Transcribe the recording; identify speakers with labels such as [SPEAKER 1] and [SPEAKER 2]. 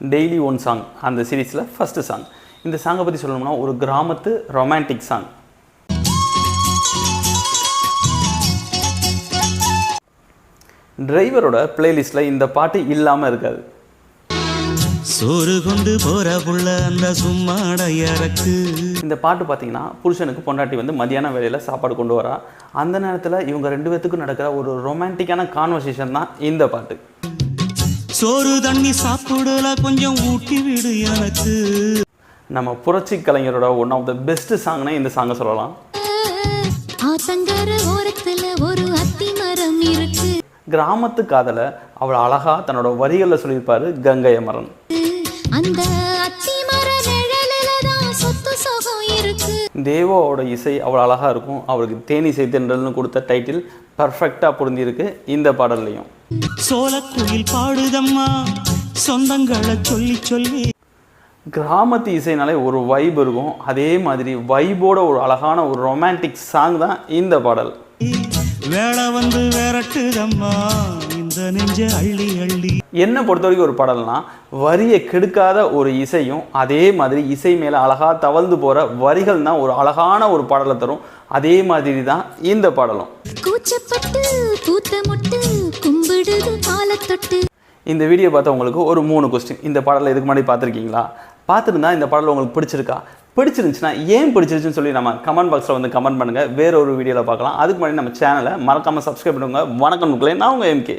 [SPEAKER 1] Daily one song அந்த சீரீஸில் first song இந்த சாங்கை பற்றி சொல்லணும்னா ஒரு கிராமத்து ரொமான்டிக் சாங் டிரைவரோட பிளேலிஸ்ட்டில் இந்த பாட்டு இல்லாமல் இருக்காது.
[SPEAKER 2] சோறு கொண்டு போற புள்ள அந்த சும்மாட இறக்கு
[SPEAKER 1] இந்த பாட்டு பார்த்தீங்கன்னா புருஷனுக்கு பொண்டாட்டி வந்து மதியான வேலையில் சாப்பாடு கொண்டு வரா. அந்த நேரத்தில் இவங்க ரெண்டு பேத்துக்கும் நடக்கிற ஒரு ரொமான்டிக்கான கான்வர்சேஷன் தான் இந்த பாட்டு.
[SPEAKER 2] சோறு தண்ணி சாப்பிடல கொஞ்சம் ஊட்டி விடு எனக்கு.
[SPEAKER 1] நம்ம புரட்சி கலைஞரோட ஒன் ஆஃப் த பெஸ்ட் சாங்னே இந்த சாங்கை சொல்லலாம்.
[SPEAKER 3] ஆத்தங்கர ஓரத்துல ஒரு அத்தி மரம் இருக்கு.
[SPEAKER 1] கிராமத்து காதலை அவள் அழகாக தன்னோட வரிகளில் சொல்லியிருப்பாரு கங்கை அமரன்.
[SPEAKER 3] அந்த அத்தி மர நிழலில தான் சொத்து சுகம் இருக்கு.
[SPEAKER 1] தேவாவோட இசை அவ்வளோ அழகாக இருக்கும். அவருக்கு தேனிசை தென்றல்னு கொடுத்த டைட்டில் பர்ஃபெக்டாக பொருந்திருக்கு இந்த பாடல்லையும்.
[SPEAKER 2] சோலக்குயில் பாடுதம்மா சொந்தங்களை சொல்லி சொல்லி.
[SPEAKER 1] கிராமத்து இசைனாலே ஒரு வைப் இருக்கும். அதே மாதிரி வைபோட ஒரு அழகான ஒரு ரொமான்டிக் சாங் தான் இந்த பாடல்.
[SPEAKER 2] வேலை வந்து விரட்டுதம்மா இந்த நெஞ்ச அள்ளி அள்ளி.
[SPEAKER 1] என்னை பொறுத்த வரைக்கும் ஒரு பாடல்னா வரியை கெடுக்காத ஒரு இசையும் அதே மாதிரி இசை மேலே அழகாக தவழ்ந்து போகிற வரிகள் தான் ஒரு அழகான ஒரு பாடலை தரும். அதே மாதிரி தான் இந்த பாடலும்.
[SPEAKER 3] கூச்சப்பட்டு பூத்த முட்டு
[SPEAKER 1] இந்த வீடியோ பார்த்தா உங்களுக்கு ஒரு மூணு கொஸ்டின் இந்த பாடலை இதுக்கு முன்னாடி பார்த்துருக்கீங்களா? பார்த்துருந்தா இந்த பாடல் உங்களுக்கு பிடிச்சிருக்கா? பிடிச்சிருந்துச்சுன்னா ஏன் பிடிச்சிருச்சுன்னு சொல்லி நம்ம கமெண்ட் பாக்ஸில் வந்து கமெண்ட் பண்ணுங்கள் வேற ஒரு வீடியோவில் பார்க்கலாம். அதுக்கு முன்னாடி நம்ம சேனலை மறக்காமல் சப்ஸ்கிரைப் பண்ணுங்க. வணக்கம் முக்கிய நான் உங்கள் எம்கே